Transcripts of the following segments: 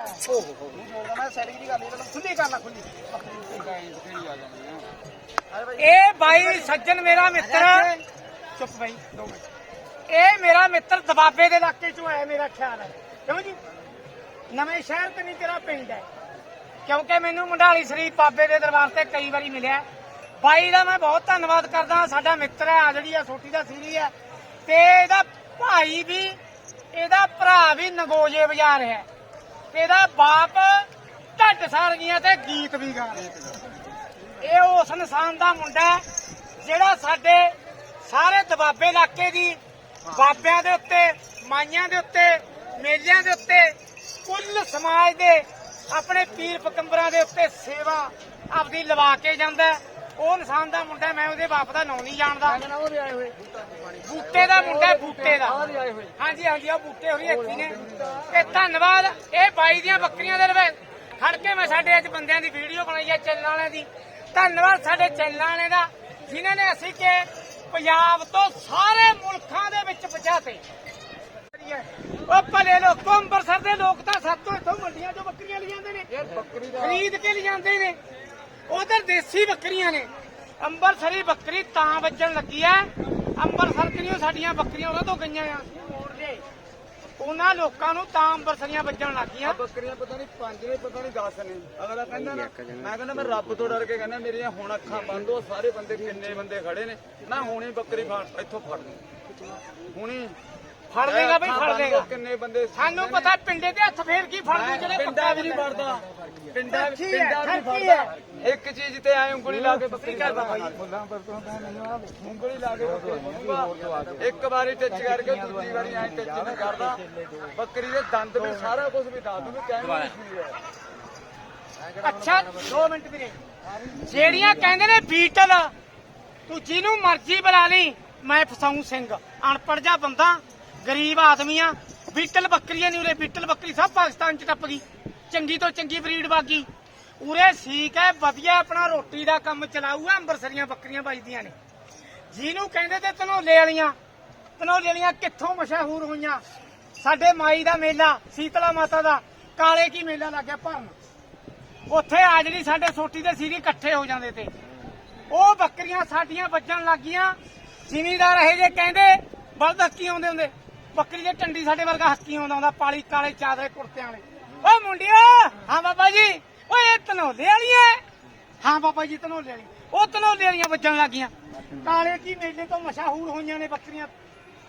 ਓਹ ਹੋ ਹੋ ਬੋਲਦਾ ਮੈਂ ਸੈਟਿੰਗ ਦੀ ਗੱਲ ਨਹੀਂ ਕਰਦਾ ਖੁੱਲੀ ਕਰ ਖੁੱਲੀ ਇਹ ਬਾਈ ਸੱਜਣ ਮੇਰਾ ਮਿੱਤਰ। ਚੁੱਪ ਬਾਈ, ਦੋ ਮਿੰਟ। ਇਹ ਮੇਰਾ ਮਿੱਤਰ ਦਬਾਬੇ ਦੇ ਇਲਾਕੇ ਚੋਂ ਆਇਆ, ਮੇਰਾ ਖਿਆਲ ਹੈ। ਕਿਉਂ ਜੀ? ਨਵੇਂ ਸ਼ਹਿਰ ਤੇ ਨਹੀਂ ਤੇਰਾ ਪਿੰਡ ਹੈ। ਕਿਉਂਕਿ ਮੈਨੂੰ ਮੰਡਾਲੀ ਸ਼ਰੀਫ ਬਾਬੇ ਦੇ ਦਰਬਾਰ ਤੇ ਕਈ ਵਾਰੀ ਮਿਲਿਆ ਬਾਈ ਦਾ ਮੈਂ ਬਹੁਤ ਧੰਨਵਾਦ ਕਰਦਾ, ਸਾਡਾ ਮਿੱਤਰ ਹੈ, ਆ ਜਿਹੜੀ ਆ ਛੋਟੀ ਦਾ ਸੀਰੀ ਹੈ। ਤੇ ਇਹਦਾ ਭਾਈ ਵੀ, ਇਹਦਾ ਭਰਾ ਵੀ ਨਗੋਜੇ ਵਜਾ ਰਿਹਾ ਹੈ। ਇਹਦਾ ਬਾਪ ਢੱਡ ਸਾਰਗੀਆਂ ਤੇ ਗੀਤ ਵੀ ਗਾ ਰਿਹਾ। ਇਹ ਉਸ ਇਨਸਾਨ ਦਾ ਮੁੰਡਾ ਜਿਹੜਾ ਸਾਡੇ ਸਾਰੇ ਦਬਾਬੇ ਇਲਾਕੇ ਦੀ ਬਾਬਿਆਂ ਦੇ ਉੱਤੇ, ਮਾਈਆਂ ਦੇ ਉੱਤੇ, ਮੇਲਿਆਂ ਦੇ ਉੱਤੇ, ਕੁੱਲ ਸਮਾਜ ਦੇ ਆਪਣੇ ਪੀਰ ਪਕੰਬਰਾਂ ਦੇ ਉੱਤੇ ਸੇਵਾ ਆਪਦੀ ਲਵਾ ਕੇ ਜਾਂਦਾ ਉਹ ਇਨਸਾਨ ਦਾ ਮੁੰਡਾ ਮੈਂ ਉਹਦੇ ਬਾਪ ਦਾ ਨਾਂ ਨਹੀਂ ਜਾਣਦਾ। ਆਏ ਹੋਏ। ਬੂਟੇ ਦਾ ਮੁੰਡਾ ਬੂਟੇ ਦਾ। ਹਾਂਜੀ ਹਾਂਜੀ ਉਹ ਬੂਟੇ ਹੋਰੀ ਇੱਥੇ ਨੇ। ਤੇ ਧੰਨਵਾਦ ਇਹ ਬਾਈ ਦੀਆਂ ਬੱਕਰੀਆਂ ਦੇ ਲਵੇ ਖੜ ਕੇ ਮੈਂ ਸਾਡੇ ਅੱਜ ਬੰਦਿਆਂ ਦੀ ਵੀਡੀਓ ਬਣਾਈ ਹੈ ਚੈਨਲ ਵਾਲਿਆਂ ਦੀ। ਧੰਨਵਾਦ ਸਾਡੇ ਚੈਨਲ ਵਾਲਿਆਂ ਦਾ ਜਿਨ੍ਹਾਂ ਨੇ ਅਸੀਂ ਕਿ ਪੰਜਾਬ ਤੋਂ ਸਾਰੇ ਮੁਲਕਾਂ ਦੇ ਵਿੱਚ ਪਹੁੰਚਾਤੇ। ਉਹ ਭਲੇ ਲੋਕੋ ਅੰਮ੍ਰਿਤਸਰ ਦੇ ਲੋਕ ਤਾਂ ਸਾਤੋਂ ਇੱਥੋਂ ਮੰਡੀਆਂ 'ਚੋਂ ਬੱਕਰੀਆਂ ਲੈ ਜਾਂਦੇ ਨੇ। ਖਰੀਦ ਕੇ ਲੈ ਜਾਂਦੇ ਨੇ। ਉਧਰ ਦੇਸੀ ਬੱਕਰੀਆਂ ਨੇ। ਅੰਬਰਸਰੀ ਬੱਕਰੀ ਤਾਂ ਵੱਜਣ ਲੱਗੀ ਐ। ਅੰਬਰਸਰ ਕਿਉਂ ਸਾਡੀਆਂ ਬੱਕਰੀਆਂ ਉਹਨਾਂ ਤੋਂ ਗਈਆਂ ਆ? ਉਹਨਾਂ ਲੋਕਾਂ ਨੂੰ ਤਾਂ ਅੰਬਰਸਰੀਆਂ ਵੱਜਣ ਲੱਗੀਆਂ। ਬੱਕਰੀਆਂ ਪਤਾ ਨਹੀਂ ਪੰਜ ਨੇ ਪਤਾ ਨਹੀਂ 10 ਨੇ। ਅਗਲਾ ਕਹਿੰਦਾ ਨਾ ਮੈਂ ਕਹਿੰਦਾ ਮੈਂ ਰੱਬ ਤੋਂ ਡਰ ਕੇ ਕਹਿੰਦਾ ਮੇਰੀਆਂ ਹੁਣ ਅੱਖਾਂ ਬੰਦ ਹੋ ਸਾਰੇ ਬੰਦੇ ਕਿੰਨੇ ਬੰਦੇ ਖੜੇ ਨੇ। ਮੈਂ ਹੁਣੇ ਬੱਕਰੀ ਫੜ ਇੱਥੋਂ ਫੜ ਲੂੰ ਹੁਣੀ ਫੜ ਲੇਗਾ ਬਈ ਫੜ ਲੇਗਾ ਕਿੰਨੇ ਬੰਦੇ ਸਾਨੂੰ ਪਤਾ ਪਿੰਡੇ ਤੇ ਹੱਥ ਫੇਰ ਕੀ ਫੜ ਲੂ ਜਿਹੜੇ ਪਿੰਡਾ ਵੀ ਨਹੀਂ ਫੜਦਾ। ਪਿੰਡਾ ਪਿੰਡਾ ਵੀ ਫੜਦਾ। ਇੱਕ ਚੀਜ਼ ਤੇ ਐ ਉਂਗਲੀ ਲਾ ਕੇ ਬੱਕਰੀ ਕਰਦਾ ਭਾਈ ਉਂਗਲੀ ਲਾ ਕੇ ਬੱਕਰੀ ਇੱਕ ਵਾਰੀ ਟੱਚ ਕਰਕੇ ਦੂਜੀ ਵਾਰੀ ਐ ਟੱਚ ਨਹੀਂ ਕਰਦਾ। ਬੱਕਰੀ ਦੇ ਦੰਦ ਵੀ ਸਾਰਾ ਕੁਝ ਵੀ ਦੱਸ ਦੂੰਗਾ ਕਹਿਣ ਦੀ ਅੱਛਾ 2 ਮਿੰਟ ਵੀਰੇ। ਜਿਹੜੀਆਂ ਕਹਿੰਦੇ ਨੇ ਬੀਟਲ ਤੂੰ ਜਿਹਨੂੰ ਮਰਜ਼ੀ ਬੁਲਾ ਲਈ ਮੈਂ ਫਸਾਉਂ ਸਿੰਘ। ਅਨਪੜ੍ਹ ਜਾ ਬੰਦਾ। ਗਰੀਬ ਆਦਮੀ ਆ, ਬੀਟਲ ਬੱਕਰੀਆਂ ਨਹੀਂ ਉਰੇ ਬੀਟਲ ਬੱਕਰੀ, ਸਭ ਪਾਕਿਸਤਾਨ ਚ ਟੱਪ ਗਈ। ਚੰਗੀ ਤੋਂ ਚੰਗੀ ਬਰੀਡ ਬਾਗੀ ਉਰੇ ਸੀਕ ਹੈ, ਵਧੀਆ ਆਪਣਾ ਰੋਟੀ ਦਾ ਕੰਮ ਚਲਾਊਗਾ, ਅੰਬਰਸਰੀਆਂ ਬੱਕਰੀਆਂ ਵੱਜਦੀਆਂ ਨੇ। ਜਿਹਨੂੰ ਕਹਿੰਦੇ ਤੇ ਧਨੋਲੇ ਵਾਲੀਆਂ ਧਨੋਲੇ ਵਾਲੀਆਂ ਕਿੱਥੋਂ ਮਸ਼ਹੂਰ ਹੋਈਆਂ? ਸਾਡੇ ਮਾਈ ਦਾ ਮੇਲਾ, ਸੀਤਲਾ ਮਾਤਾ ਦਾ, ਕਾਲੇ ਕੀ ਮੇਲਾ ਲੱਗਿਆ ਭਰਨ ਉੱਥੇ ਆ ਜਿਹੜੀ ਸਾਡੇ ਸੋਟੀ ਦੇ ਸੀਰੀ ਇਕੱਠੇ ਹੋ ਜਾਂਦੇ ਤੇ। ਉਹ ਬੱਕਰੀਆਂ ਸਾਡੀਆਂ ਵੱਜਣ ਲੱਗੀਆਂ। ਜ਼ਿਮੀਦਾਰ ਇਹ ਜੇ ਕਹਿੰਦੇ, ਬਲਦ ਹੱਕੀ ਆਉਂਦੇ ਹੁੰਦੇ। ਬੱਕਰੀ ਦੇ ਟੰਡੀ ਸਾਡੇ ਵਰਗਾ ਹੱਕੀ ਆਉਂਦਾ ਹੁੰਦਾ ਪਾਲੀ ਕਾਲੇ ਚਾਦਰੇ ਕੁੜਤਿਆਂ ਵਾਲੇ। ਓ ਮੁੰਡਿਓ! ਹਾਂ ਬਾਬਾ ਜੀ ਓਏ ਇਹ ਧਨੋਲੇ ਵਾਲੀਆਂ ਹਾਂ ਬਾਬਾ ਜੀ ਧਨੋਲੇ ਵਾਲੀ। ਉਹ ਧਨੋਲੇ ਵਾਲੀਆਂ ਵੱਜਣ ਲੱਗੀਆਂ। ਕਾਲੇ ਕੀ ਮੇਲੇ ਤੋਂ ਮਸ਼ਹੂਰ ਹੋਈਆਂ ਨੇ ਬੱਕਰੀਆਂ।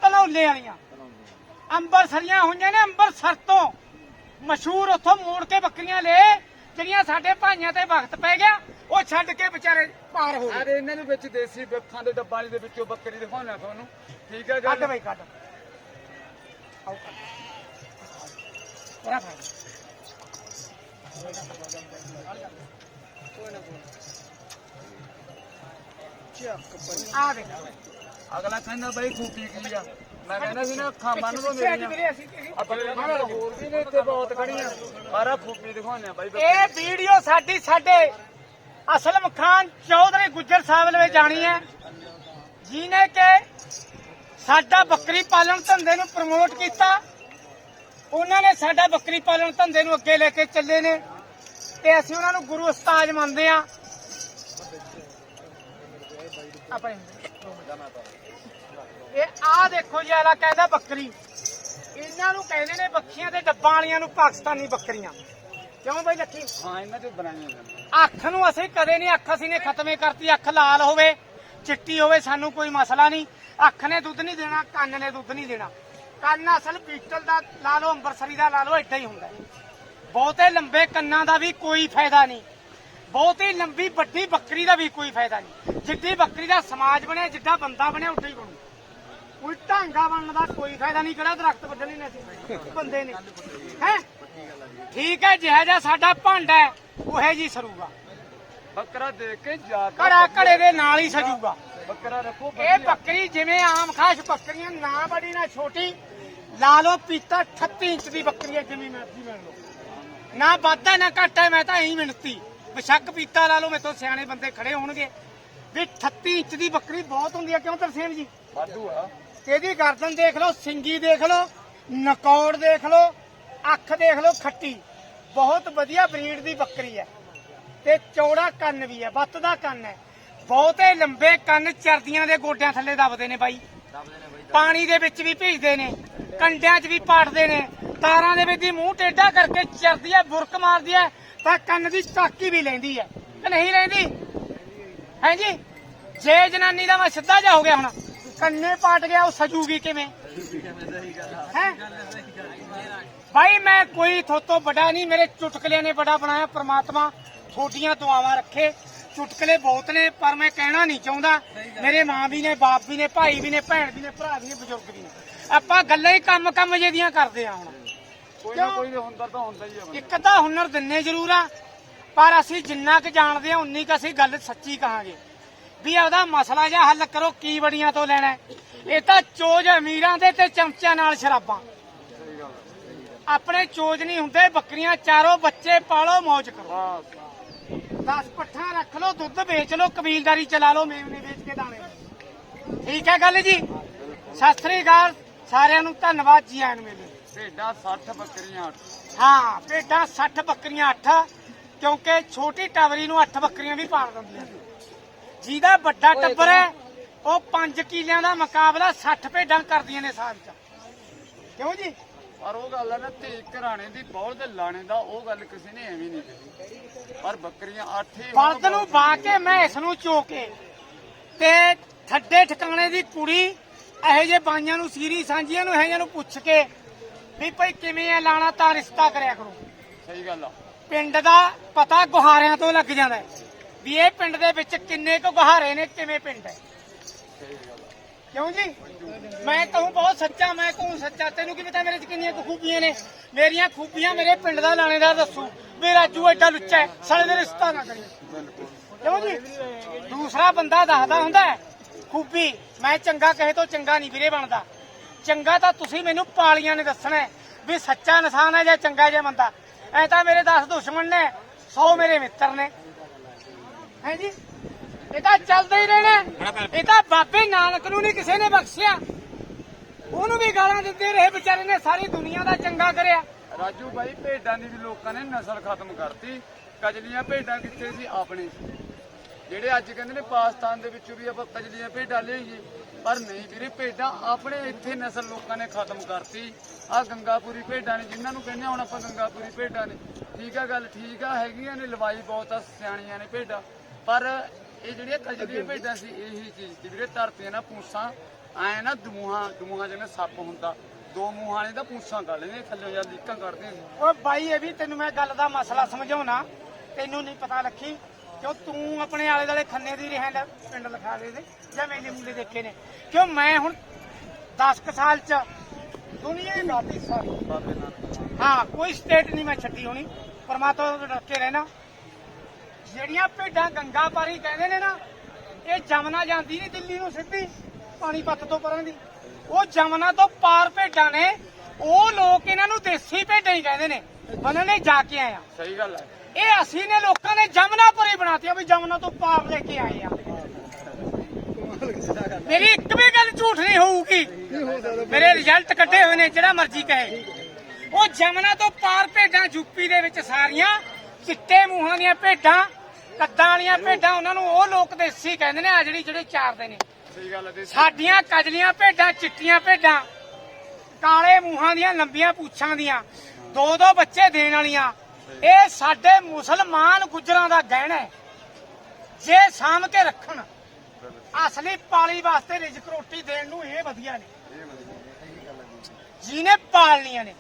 ਧਨੋਲੇ ਵਾਲੀਆਂ। ਅੰਬਰਸਰੀਆਂ ਹੋਈਆਂ ਨੇ ਅੰਬਰਸਰ ਤੋਂ। ਮਸ਼ਹੂਰ ਉੱਥੋਂ ਮੋੜ ਕੇ ਬੱਕਰੀਆਂ ਲੈ ਜਿਹੜੀਆਂ ਸਾਡੇ ਭਾਈਆਂ ਤੇ ਵਕਤ ਪੈ ਗਿਆ ਉਹ ਛੱਡ ਕੇ ਵਿਚਾਰੇ ਪਾਰ ਹੋ ਗਏ। ਅਰੇ ਇਹਨਾਂ ਦੇ ਵਿੱਚ ਦੇਸੀ ਬੱਖਾਂ ਦੇ ਡੱਬਾਂ ਦੇ ਵਿੱਚੋਂ ਬੱਕਰੀ ਦਿਖਾਉਣਾ ਤੁਹਾਨੂੰ। ਠੀਕ ਹੈ ਕੱਢ ਗੱਲ? ਬਈ ਕੱਢ। ਆ ਅਗਲਾ ਕਹਿੰਦਾ ਬਈ ਖੂਪੀ ਕੀ ਆ? ਮੈਂ ਕਹਿੰਦਾ ਸੀ ਨਾ ਪਿੱਛੇ ਅੱਜ ਮੇਰੀਆਂ। ਵੀਰੇ ਅਸੀਂ ਆਪਾਂ ਹੋਰ ਵੀ ਨੇ ਇੱਥੇ ਬਹੁਤ ਖੜੀਆਂ ਸਾਰਾ ਖੂਪੀ ਦਿਖਾਉਣਾ ਬਾਈ। ਇਹ ਵੀਡੀਓ ਸਾਡੀ ਸਾਡੇ ਅਸਲਮ ਖਾਨ ਚੌਧਰੀ ਗੁੱਜਰ ਸਾਹਿਬ ਲਵੇ ਜਾਣੀ ਹੈ। ਜਿਨੇ ਕਿ ਸਾਡਾ ਬੱਕਰੀ ਪਾਲਣ ਧੰਦੇ ਨੂੰ ਪ੍ਰਮੋਟ ਕੀਤਾ। ਉਹਨਾਂ ਨੇ ਸਾਡਾ ਬੱਕਰੀ ਪਾਲਣ ਧੰਦੇ ਨੂੰ ਅੱਗੇ ਲੈ ਕੇ ਚੱਲੇ ਨੇ। ਤੇ ਅਸੀਂ ਉਹਨਾਂ ਨੂੰ ਗੁਰੂ ਉਸਤਾਦ ਮੰਨਦੇ ਆ ਇਹ ਆ ਦੇਖੋ ਜੀ ਆਲਾ ਕਹਿੰਦਾ ਬੱਕਰੀ। ਇਹਨਾਂ ਨੂੰ ਕਹਿੰਦੇ ਨੇ ਬੱਖੀਆਂ ਤੇ ਡੱਬਾਂ ਵਾਲੀਆਂ ਨੂੰ ਪਾਕਿਸਤਾਨੀ ਬੱਕਰੀਆਂ। ਕਿਉਂ ਬਈ ਲੱਖੀ ਹਾਂ ਇਹਨਾਂ ਤੇ ਬਣਾਈਆਂ ਅੱਖ ਨੂੰ ਅਸੀਂ ਕਦੇ ਨਹੀਂ ਅੱਖ ਅਸੀਂ ਨੇ ਖਤਮੇ ਕਰਤੀ ਅੱਖ ਲਾਲ ਹੋਵੇ। ਚਿੱਟੀ ਹੋਵੇ ਸਾਨੂੰ ਕੋਈ ਮਸਲਾ ਨਹੀਂ। ਅੱਖ ਨੇ ਦੁੱਧ ਨਹੀਂ ਦੇਣਾ, ਕੰਨ ਨੇ ਦੁੱਧ ਨਹੀਂ ਦੇਣਾ। ਕੰਨ ਅਸਲ ਪੀਤਲ ਦਾ ਲਾ ਲਓ, ਅੰਬਰਸਰੀ ਦਾ ਲਾ ਲਓ ਏਦਾਂ ਹੀ ਹੁੰਦਾ ਬਹੁਤੇ ਲੰਬੇ ਕੰਨਾਂ ਦਾ ਵੀ ਕੋਈ ਫਾਇਦਾ ਨਹੀਂ। ਬਹੁਤੀ ਲੰਬੀ ਵੱਡੀ ਬੱਕਰੀ ਦਾ ਵੀ ਕੋਈ ਫਾਇਦਾ ਨਹੀਂ। ਜਿੱਡੀ ਬੱਕਰੀ ਦਾ ਸਮਾਜ ਬਣਿਆ, ਜਿੱਡਾ ਬੰਦਾ ਬਣਿਆ ਉੱਡਾ ਹੀ ਬਣੂ। ਕੋਈ ਢਾਂਗਾ ਬਣਨ ਦਾ ਕੋਈ ਫਾਇਦਾ ਨਹੀਂ ਕਿਹੜਾ ਦਰਖਤ ਵੱਢਣੇ ਨੇ ਅਸੀਂ ਬੰਦੇ ਨੇ ਹੈ? ਠੀਕ ਹੈ ਜਿਹੜਾ ਜਿਹਾ ਸਾਡਾ ਭਾਂਡਾ ਹੈ, ਉਹੇ ਜੀ ਸਰੂਗਾ। ਬੱਕਰਾ ਦੇਖ ਕੇ ਜਾ ਘੜਾ ਘੜੇ ਦੇ ਨਾਲ ਹੀ ਸਜੂਗਾ। ਬੱਕਰਾ ਰੱਖੋ ਇਹ ਬੱਕਰੀ ਜਿਵੇਂ ਆਮ ਖਾਸ ਬੱਕਰੀਆਂ ਨਾ ਬੜੀ ਨਾ ਛੋਟੀ ਲਾ ਲਓ ਪੀਤਾ 38 ਇੰਚ ਦੀ ਬੱਕਰੀ ਹੈ ਜਿਵੇਂ ਮਰਜ਼ੀ ਮਿਲ ਲਓ। ਨਾ ਵਾਧਾ ਨਾ ਘਾਟਾ ਮੈਂ ਤਾਂ ਐਂ ਮਿਣਤੀ ਬਸ਼ੱਕ ਪੀਤਾ ਲਾ ਲਓ ਮੇਤੋਂ ਸਿਆਣੇ ਬੰਦੇ ਖੜੇ ਹੋਣਗੇ। ਵੀ 38 ਇੰਚ ਦੀ ਬੱਕਰੀ ਬਹੁਤ ਹੁੰਦੀ ਹੈ ਕਿਉਂ ਤਰਸੇਮ ਜੀ? ਵਾਧੂ ਆ। ਇਹਦੀ ਗਰਦਨ ਦੇਖ ਲਓ ਸਿੰਗੀ ਦੇਖ ਲਓ ਨਕੌੜ ਦੇਖ ਲਓ ਅੱਖ ਦੇਖ ਲਓ ਖੱਟੀ। ਬਹੁਤ ਵਧੀਆ ਬਰੀਡ ਦੀ ਬੱਕਰੀ ਹੈ। ਤੇ ਚੌੜਾ ਕੰਨ ਵੀ ਹੈ ਬੱਤ ਦਾ ਕੰਨ ਹੈ। ਬਹੁਤੇ ਲੰਬੇ ਕੰਨ ਚਰਦੀਆਂ ਦੇ ਗੋਡਿਆਂ ਥੱਲੇ ਦਬਦੇ ਨੇ ਬਾਈ। ਪਾਣੀ ਦੇ ਵਿੱਚ ਵੀ ਭੇਜਦੇ ਨੇ ਕੰਡਿਆਂ 'ਚ ਵੀ ਪਾੜਦੇ ਨੇ ਤਾਰਾਂ ਦੇ ਵਿੱਚ ਦੀ ਮੂੰਹ ਟੇਢਾ ਕਰਕੇ ਚਰਦੀ ਹੈ ਬੁਰਕ ਮਾਰਦੀ ਹੈ ਤਾਂ ਕੰਨ ਦੀ ਟਾਕੀ ਵੀ ਲੈਂਦੀ ਹੈ। ਕਿ ਨਹੀਂ ਲੈਂਦੀ? ਹੈ ਜੀ? ਜੇ ਜਨਾਨੀ ਦਾ ਮੈਂ ਸਿੱਧਾ ਜਾ ਹੋ ਗਿਆ ਹੁਣ ਕੰਨੇ ਪਾਟ ਗਿਆ ਉਹ ਸਜੂਗੀ ਕਿਵੇਂ? ਹੈ? ਭਾਈ ਮੈਂ ਕੋਈ ਥੋਤੋਂ ਵੱਡਾ ਨਹੀਂ ਮੇਰੇ ਚੁਟਕਲਿਆਂ ਨੇ ਬੜਾ ਬਣਾਇਆ ਪ੍ਰਮਾਤਮਾ। ਥੋਡੀਆਂ ਦੁਆਵਾਂ ਰੱਖੇ। ਚੁਟਕਲੇ ਬਹੁਤ ਨੇ ਪਰ ਮੈਂ ਕਹਿਣਾ ਨਹੀਂ ਚਾਹੁੰਦਾ। ਮੇਰੇ ਮਾਂ ਵੀ ਨੇ ਬਾਪ ਵੀ ਨੇ ਭਾਈ ਵੀ ਨੇ ਭੈਣ ਵੀ ਨੇ ਭਰਾ ਵੀ ਨੇ ਬਜ਼ੁਰਗ ਵੀ ਨੇ। ਆਪਾਂ ਗੱਲਾਂ ਹੀ ਕੰਮ ਕੰਮ ਜਿਹਦੀਆਂ ਕਰਦੇ ਆ ਹੁਣ। ਕੋਈ ਨਾ ਕੋਈ ਹੁੰਦਾ ਤਾਂ ਹੁੰਦਾ ਹੀ ਆ। ਇੱਕ ਤਾਂ ਹੁਨਰ ਦਿੰਨੇ ਜ਼ਰੂਰ ਆ ਪਰ ਅਸੀਂ ਜਿੰਨਾ ਕੁ ਜਾਣਦੇ ਆ ਉਨੀ ਕੁ ਅਸੀਂ ਗੱਲ ਸੱਚੀ ਕਹਾਂਗੇ। ਵੀ ਉਹਦਾ ਮਸਲਾ ਜਿਹਾ ਹੱਲ ਕਰੋ ਕੀ ਬੜੀਆਂ ਤੋਂ ਲੈਣਾ। ਇਹ ਤਾਂ ਚੋਜ ਅਮੀਰਾਂ ਦੇ ਤੇ ਚਮਚਿਆਂ ਨਾਲ ਸ਼ਰਾਬਾਂ। ਆਪਣੇ ਚੋਜ ਨਹੀਂ ਹੁੰਦੇ ਬੱਕਰੀਆਂ ਚਾਰੋ ਬੱਚੇ ਪਾਲੋ ਮौज ਕਰੋ। 10 ਪੱਠਾ ਰੱਖ ਲਓ ਦੁੱਧ ਵੇਚ ਲਓ ਕਬੀਲਦਾਰੀ ਚਲਾ ਲਓ ਮੇਵਨੇ ਵੇਚ ਕੇ ਦਾਣੇ। ਠੀਕ ਹੈ ਗੱਲ ਜੀ? ਸਤਿ ਸ੍ਰੀ ਅਕਾਲ ਸਾਰਿਆਂ ਨੂੰ ਧੰਨਵਾਦ ਜੀ ਆਇਆਂ ਨੂੰ ਮੇਰੇ ਭੇਡਾਂ 60 ਬੱਕਰੀਆਂ ਅੱਠ। ਹਾਂ ਭੇਡਾਂ 60 ਬੱਕਰੀਆਂ 8 ਕਿਉਂਕਿ ਛੋਟੀ ਟਵਰੀ ਨੂੰ 8 ਬੱਕਰੀਆਂ ਵੀ ਪਾਲ ਦਿੰਦੀਆਂ ਜਿਹਦਾ ਵੱਡਾ ਟੱਬਰ ਹੈ ਉਹ 5 ਕਿੱਲਿਆਂ ਦਾ ਮੁਕਾਬਲਾ 60 ਭੇਡਾਂ ਕਰਦੀਆਂ ਨੇ ਸਾਲ ਚ। ਕਿਉਂ ਜੀ? ਪਰ ਉਹ ਗੱਲ ਹੈ ਨਾ ਧੀ ਘਰਾਣੇ ਦੀ ਬੌਲ ਦੇ ਲਾਣੇ ਦਾ ਉਹ ਗੱਲ ਕਿਸੇ ਨੇ ਐਵੇਂ ਨਹੀਂ ਕਹੀ। ਪਰ ਬੱਕਰੀਆਂ ਹੋਣ ਬਲਦ ਨੂੰ ਬਾ ਕੇ ਮੈਸ ਨੂੰ ਚੋਕੇ ਤੇ ਠੱਡੇ ਠਿਕਾਣੇ ਦੀ ਕੁੜੀ ਇਹੋ ਜੇ ਬਾਈਆਂ ਨੂੰ ਸੀਰੀ ਸਾਂਝੀਆਂ ਨੂੰ ਇਹੋ ਜਿਹੀਆਂ ਨੂੰ ਪੁੱਛ ਕੇ ਵੀ ਭਾਈ ਕਿਵੇਂ ਐ ਲਾਣਾ ਤਾਂ ਰਿਸ਼ਤਾ ਕਰਿਆ ਕਰੋ। ਸਹੀ ਗੱਲ ਆ। ਪਿੰਡ ਦਾ ਪਤਾ ਗੁਹਾਰਿਆਂ ਤੋਂ ਲੱਗ ਜਾਂਦਾ ਵੀ ਇਹ ਪਿੰਡ ਦੇ ਵਿੱਚ ਕਿੰਨੇ ਕੁ ਗੁਹਾਰੇ ਨੇ ਕਿਵੇਂ ਪਿੰਡ ਹੈ। ਆ ਕਿਉਂ ਜੀ? ਮੈਂ ਕਹੂੰ ਬਹੁਤ ਸੱਚਾ, ਮੈਂ ਕਹੂੰ ਸੱਚਾ। ਤੈਨੂੰ ਕੀ ਪਤਾ ਮੇਰੇ ਚ ਕਿੰਨੀਆਂ ਖੂਬੀਆਂ ਨੇ? ਮੇਰੀਆਂ ਖੂਬੀਆਂ ਮੇਰੇ ਪਿੰਡ ਦਾ ਲਾਣੇਦਾਰ ਦੱਸੂ। ਵੀ ਰਾਜੂ ਐਡਾ ਲੁੱਚਾ ਹੈ, ਸਾਲੇ ਦੇ ਰਿਸ਼ਤਾ ਨਾ ਕਰੀ ਕਿਉਂ ਜੀ? ਦੂਸਰਾ ਬੰਦਾ ਦੱਸਦਾ ਹੁੰਦਾ ਹੈ, ਖੂਬੀ, ਮੈਂ ਚੰਗਾ ਕਹੇ ਤੋਂ ਚੰਗਾ ਨਹੀਂ ਵੀਰੇ ਬਣਦਾ। ਚੰਗਾ ਤਾਂ ਤੁਸੀਂ ਮੈਨੂੰ ਪਾਲੀਆਂ ਨੇ ਦੱਸਣਾ ਹੈ ਵੀ ਸੱਚਾ ਇਨਸਾਨ ਹੈ ਜਾਂ ਚੰਗਾ ਜਿਹਾ ਬੰਦਾ। ਐ ਤਾਂ ਮੇਰੇ 10 ਦੁਸ਼ਮਣ ਨੇ 100 ਮੇਰੇ ਮਿੱਤਰ ਨੇ। ਹੈ ਜੀ? ਇਹ ਤਾਂ ਚੱਲਦਾ ਹੀ ਰਹਿਣਾ। ਇਹ ਤਾਂ ਬਾਬੇ ਨਾਨਕ ਨੂੰ ਨਹੀਂ ਕਿਸੇ ਨੇ ਬਖਸ਼ਿਆ। ਉਹਨੂੰ ਵੀ ਗਾਲਾਂ ਦਿੰਦੇ ਰਹੇ ਵਿਚਾਰੇ ਨੇ ਸਾਰੀ ਦੁਨੀਆ ਦਾ ਚੰਗਾ ਕਰਿਆ। ਰਾਜੂ ਬਾਈ, ਭੇਡਾਂ ਦੀ ਵੀ ਲੋਕਾਂ ਨੇ ਨਸਲ ਖਤਮ ਕਰਤੀ। ਕਜਲੀਆਂ ਭੇਡਾਂ ਕਿੱਥੇ ਸੀ? ਆਪਣੇ ਜਿਹੜੇ ਅੱਜ ਕਹਿੰਦੇ ਨੇ ਪਾਕਿਸਤਾਨ ਦੇ ਵਿੱਚੋਂ ਵੀ ਆਪਾਂ ਕਜਲੀਆਂ ਭੇਡਾਂ ਲਿਆਈਏ। ਪਰ ਨਹੀਂ ਵੀਰੇ, ਭੇਡਾਂ ਆਪਣੇ ਇੱਥੇ ਨਸਲ ਲੋਕਾਂ ਨੇ ਖਤਮ ਕਰਤੀ। ਆ ਗੰਗਾਪੁਰੀ ਭੇਡਾਂ ਨੇ, ਜਿਨ੍ਹਾਂ ਨੂੰ ਕਹਿੰਦੇ ਹੁਣ ਆਪਾਂ ਗੰਗਾਪੁਰੀ ਭੇਡਾਂ ਨੇ। ਠੀਕ ਆ ਗੱਲ, ਠੀਕ ਆ, ਹੈਗੀਆਂ ਨੇ, ਲਵਾਈ ਬਹੁਤ ਆ, ਸਿਆਣੀਆਂ ਨੇ ਭੇਡਾਂ। ਪਰ ਇਹ ਜਿਹੜੀਆਂ ਕਜਲੀਆਂ ਭੇਡਾਂ ਸੀ ਇਹੀ ਚੀਜ਼ ਸੀ ਵੀਰੇ ਧਰਤੀਆਂ ਨਾਲ ਪੂੰਸਾਂ ਐ ਨਾ ਦਮੂਹਾਂ ਦਮੂਹਾਂ ਜਿਵੇਂ ਸੱਪ ਹੁੰਦਾ ਦੋ ਮੂੰਹਾਂ ਨੇ ਤਾਂ ਪੂੰਸਾਂ ਕੱਢ ਲੈਂਦੇ ਥੱਲੇ ਜਾਂ ਲੀਕਾਂ ਕੱਢਦੇ ਸੀ। ਓ ਬਾਈ ਇਹ ਵੀ ਤੈਨੂੰ ਮੈਂ ਗੱਲ ਦਾ ਮਸਲਾ ਸਮਝਾਉਣਾ ਤੈਨੂੰ ਨਹੀਂ ਪਤਾ ਲੱਖੀ ਕਿਉਂ ਤੂੰ ਆਪਣੇ ਆਲੇ ਦਾਲੇ ਖੰਨੇ ਦੀ ਰਹਿਣ ਦਾ ਪਿੰਡ ਲਿਖਾ ਦੇ ਦੇ ਜਾਂ ਮੇਲੇ ਮੂਲੇ ਦੇਖੇ ਨੇ। ਕਿਉਂ ਮੈਂ ਹੁਣ 10 ਕੁ ਸਾਲ ਚ ਦੁਨੀਆ ਹੀ ਲਾਤੀ ਸਾਰੀ। ਹਾਂ ਕੋਈ ਸਟੇਟ ਨਹੀਂ ਮੈਂ ਛੱਡੀ ਹੋਣੀ ਪਰਮਾਤਮਾ ਤੋਂ ਡਰ ਕੇ ਰਹਿਣਾ। ਜਿਹੜੀਆਂ ਭੇਡਾਂ ਗੰਗਾ ਪਾਰੀ ਕਹਿੰਦੇ ਨੇ ਨਾ ਇਹ ਜਮਨਾ ਜਾਂਦੀ ਨਹੀਂ ਦਿੱਲੀ ਨੂੰ ਸਿੱਧੀ ਪਾਣੀਪਤ ਤੋਂ ਪਰਾਂ ਦੀ। ਉਹ ਜਮਨਾ ਤੋਂ ਪਾਰ ਭੇਡਾਂ ਨੇ ਉਹ ਲੋਕ ਇਹਨਾਂ ਨੂੰ ਦੇਸੀ ਭੇਡਾਂ ਹੀ ਕਹਿੰਦੇ ਨੇ ਉਹਨਾਂ ਨੇ ਜਾ ਕੇ ਆਇਆ ਸਹੀ ਗੱਲ ਹੈ। ਇਹ ਅਸੀਂ ਨੇ ਲੋਕਾਂ ਨੇ ਜਮਨਾ ਪਰੀ ਬਣਾਤੀਆਂ ਵੀ ਜਮਨਾ ਤੋਂ ਪਾਰ ਲੈ ਕੇ ਆਏ ਆ। ਮੇਰੀ ਇੱਕ ਵੀ ਗੱਲ ਝੂਠ ਨਹੀਂ ਹੋਊਗੀ। ਮੇਰੇ ਰਿਜ਼ਲਟ ਕੱਢੇ ਹੋਏ ਨੇ ਜਿਹੜਾ ਮਰਜ਼ੀ ਕਹੇ। ਉਹ ਜਮਨਾ ਤੋਂ ਪਾਰ ਭੇਡਾਂ ਯੂਪੀ ਦੇ ਵਿੱਚ ਸਾਰੀਆਂ ਚਿੱਟੇ ਮੂੰਹਾਂ ਦੀਆਂ ਭੇਡਾਂ ਕੱਦਾਂ ਵਾਲੀਆਂ ਭੇਡਾਂ ਉਹਨਾਂ ਨੂੰ ਉਹ ਲੋਕ ਦੇਸੀ ਕਹਿੰਦੇ ਨੇ ਆ ਜਿਹੜੀ ਜਿਹੜੇ ਚਾਰਦੇ ਨੇ। ਸਹੀ ਗੱਲ ਹੈ ਸਾਡੀਆਂ ਕਜਲੀਆਂ ਭੇਡਾਂ ਚਿੱਟੀਆਂ ਭੇਡਾਂ ਕਾਲੇ ਮੂੰਹਾਂ ਦੀਆਂ ਲੰਬੀਆਂ ਪੂਛਾਂ ਦੀਆਂ ਦੋ ਦੋ ਬੱਚੇ ਦੇਣ ਵਾਲੀਆਂ ਇਹ ਸਾਡੇ ਮੁਸਲਮਾਨ ਗੁੱਜਰਾਂ ਦਾ ਗਹਿਣਾ ਹੈ। ਜੇ ਸਾਂਭ ਕੇ ਰੱਖਣ ਅਸਲੀ ਪਾਲੀ ਵਾਸਤੇ ਰਿਜ਼ਕ ਰੋਟੀ ਦੇਣ ਨੂੰ ਇਹ ਵਧੀਆ ਨੇ। ਜਿਹਨੇ ਪਾਲਣੀਆਂ ਨੇ।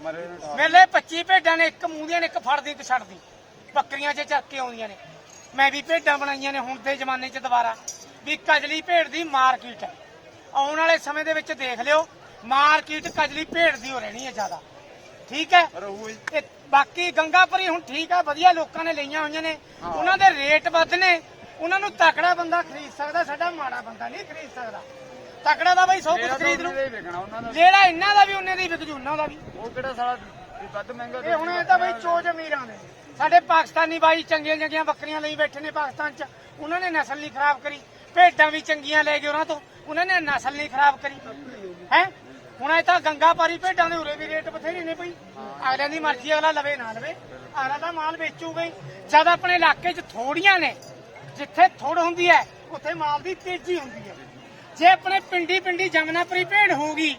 ਮੇਰੇ 25 ਭੇਡਾਂ ਨੇ ਇੱਕ ਮੂੰਹ ਦੀਆਂ ਨੇ ਇੱਕ ਫੜਦੀ ਇੱਕ ਛੱਡਦੀ। ਬੱਕਰੀਆਂ 'ਚ ਚੱਕ ਕੇ ਆਉਂਦੀਆਂ ਨੇ। ਮੈਂ ਵੀ ਭੇਡਾਂ ਬਣਾਈਆਂ ਨੇ ਹੁਣ ਦੇ ਜ਼ਮਾਨੇ 'ਚ ਦੁਬਾਰਾ ਵੀ ਕਜਲੀ ਭੇਡ ਦੀ ਮਾਰਕੀਟ ਹੈ। ਆਉਣ ਵਾਲੇ ਸਮੇਂ ਦੇ ਵਿੱਚ ਦੇਖ ਲਿਓ ਮਾਰਕੀਟ ਕਜਲੀ ਭੇਡ ਦੀ ਹੋ ਰਹਿਣੀ ਹੈ ਜ਼ਿਆਦਾ। ਠੀਕ ਹੈ? ਹੀ ਤੇ ਬਾਕੀ ਗੰਗਾਪੁਰੀ ਹੁਣ ਠੀਕ ਆ ਵਧੀਆ ਲੋਕਾਂ ਨੇ ਲਈਆਂ ਹੋਈਆਂ ਨੇ। ਹਾਂ। ਉਹਨਾਂ ਦੇ ਰੇਟ ਵੱਧ ਨੇ। ਉਹਨਾਂ ਨੂੰ ਤਕੜਾ ਬੰਦਾ ਖਰੀਦ ਸਕਦਾ ਸਾਡਾ ਮਾੜਾ ਬੰਦਾ ਨਹੀਂ ਖਰੀਦ ਸਕਦਾ। ਤਕੜਾ ਦਾ ਬਈ ਸੌ ਕੁਝ ਖਰੀਦ ਲੂ ਹੀ ਜਿਹੜਾ ਇਹਨਾਂ ਦਾ ਵੀ ਉਹਨੇ ਦੀ ਵਿਕ ਜੂ ਉਹਨਾਂ ਦਾ ਵੀ। ਉਹ ਕਿਹੜਾ ਸਾਲਾ ਵੱਧ ਮਹਿੰਗਾ ਇਹ ਹੁਣ ਇਹ ਤਾਂ ਬਈ ਚੋਜ ਅਮੀਰਾਂ ਦੇ। ਸਾਡੇ ਪਾਕਿਸਤਾਨੀ ਬਾਈ ਚੰਗੀਆਂ ਚੰਗੀਆਂ ਬੱਕਰੀਆਂ ਲਈ ਬੈਠੇ ਨੇ ਪਾਕਿਸਤਾਨ 'ਚ। ਉਹਨਾਂ ਨੇ ਨਸਲ ਨਹੀਂ ਖਰਾਬ ਕਰੀ। ਭੇਡਾਂ ਵੀ ਚੰਗੀਆਂ ਲੈ ਗਏ ਉਹਨਾਂ ਤੋਂ। ਉਹਨਾਂ ਨੇ ਨਸਲ ਨਹੀਂ ਖਰਾਬ ਕਰੀ। ਹੈ? ਹੁਣ ਇਹ ਤਾਂ ਗੰਗਾ ਪਾਰੀ ਭੇਡਾਂ ਦੇ ਉਰੇ ਵੀ ਰੇਟ ਬਥੇਰੇ ਨੇ ਬਈ। ਅਗਲਿਆਂ ਦੀ ਮਰਜ਼ੀ ਅਗਲਾ ਲਵੇ, ਨਾ ਲਵੇ। ਆਲਾ ਦਾ ਮਾਲ ਵੇਚੂਗਾ ਹੀ ਜਦ ਆਪਣੇ ਇਲਾਕੇ 'ਚ ਥੋੜੀਆਂ ਨੇ, ਜਿੱਥੇ ਥੋੜ ਹੁੰਦੀ ਹੈ, ਉੱਥੇ ਮਾਲ ਦੀ ਤੇਜ਼ੀ ਹੁੰਦੀ ਹੈ। ਜੇ ਆਪਣੇ ਪਿੰਡੀ ਪਿੰਡੀ ਜਮਨਾਪਰੀ ਭੇਡ ਹੋਊਗੀ,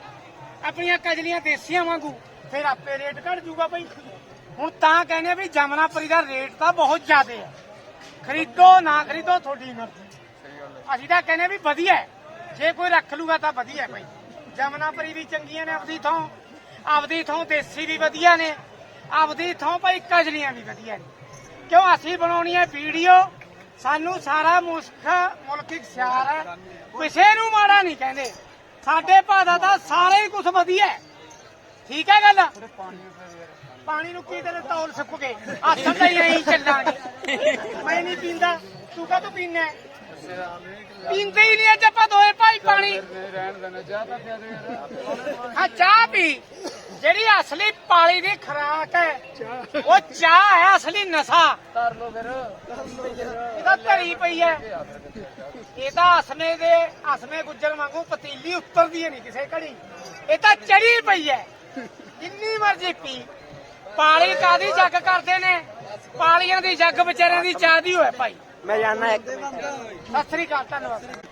ਆਪਣੀਆਂ ਕਜਲੀਆਂ ਦੇਸੀਆਂ ਵਾਂਗੂ, ਫਿਰ ਆਪੇ ਰੇਟ ਘਟ ਜੂਗਾ ਬਈ। ਹੁਣ ਤਾਂ ਕਹਿੰਦੇ ਵੀ ਜਮਨਾਪਰੀ ਦਾ ਰੇਟ ਤਾਂ ਬਹੁਤ ਜ਼ਿਆਦਾ ਹੈ ਖਰੀਦੋ ਨਾ ਖਰੀਦੋ ਤੁਹਾਡੀ ਮਰਜ਼ੀ। ਅਸੀਂ ਤਾਂ ਕਹਿੰਦੇ ਵੀ ਵਧੀਆ। ਜੇ ਕੋਈ ਰੱਖ ਲੂਗਾ ਤਾਂ ਵਧੀਆ ਭਾਈ। ਜਮਨਾਪਰੀ ਵੀ ਚੰਗੀਆਂ ਨੇ ਆਪਦੀ ਥਾਂ। ਆਪਦੀ ਥਾਂ ਦੇਸੀ ਵੀ ਵਧੀਆ ਨੇ। ਆਪਦੀ ਥਾਂ ਭਾਈ ਕਜਲੀਆਂ ਵੀ ਵਧੀਆ ਨੇ। ਕਿਉਂ ਅਸੀਂ ਬਣਾਉਣੀ ਹੈ ਵੀਡੀਓ? ਸਾਨੂੰ ਸਾਰਾ ਮੁਸਖ ਮੁਲਕ ਇਖਤਿਆਰ ਹੈ। ਕਿਸੇ ਨੂੰ ਮਾੜਾ ਨਹੀਂ ਕਹਿੰਦੇ। ਸਾਡੇ ਭਾਦਾ ਤਾਂ ਸਾਰੇ ਹੀ ਕੁਝ ਵਧੀਆ ਹੈ। ਠੀਕ ਹੈ ਗੱਲ? ਪਾਣੀ ਨੂੰ ਕੀ ਤੇਰੇ ਤੌਲ ਸੁੱਕ ਗਏ ਆਸਣ ਤਾਂ ਹੀ ਚੱਲਾਂਗੇ ਮੈਂ ਨਹੀਂ ਪੀਂਦਾ। ਤੂੰ ਕਾ ਤੂੰ ਪੀਣਾ ਪੀਂਦੇ ਹੀ ਨਹੀਂ ਅੱਜ ਆਪਾਂ ਦੋਏ ਭਾਈ ਪਾਣੀ। ਦੇ ਹਾਂ ਚਾਹ ਪੀ। ਜਿਹੜੀ ਅਸਲੀ ਪਾਲੀ ਦੀ ਖਰਾਕ ਹੈ ਉਹ ਚਾਹ ਹੈ ਅਸਲੀ ਨਸ਼ਾ। ਧਰ ਲੋ ਫਿਰ। ਇਹਦਾ ਧਰੀ ਪਈ ਹੈ। ਇਹ ਤਾਂ ਅਸਮੇ ਦੇ ਅਸਮੇ ਗੁੱਜਰ ਵਾਂਗੂ ਪਤੀਲੀ ਉੱਤਰਦੀ ਨਹੀਂ ਕਿਸੇ ਘੜੀ। ਇਹ ਤਾਂ ਚੜੀ ਪਈ ਹੈ। ਜਿੰਨੀ ਮਰਜ਼ੀ ਪੀ। ਪਾਲੀ ਕਾਦੀ ਜੱਗ ਕਰਦੇ ਨੇ। ਪਾਲੀਆਂ ਦੀ ਜੱਗ ਵਿਚਾਰਿਆਂ ਦੀ ਚਾਹ ਦੀ ਹੋਏ ਭਾਈ। ਮੈਂ ਜਾਣਾ ਇੱਕ ਸਤਿ ਸ੍ਰੀ ਅਕਾਲ ਧੰਨਵਾਦ।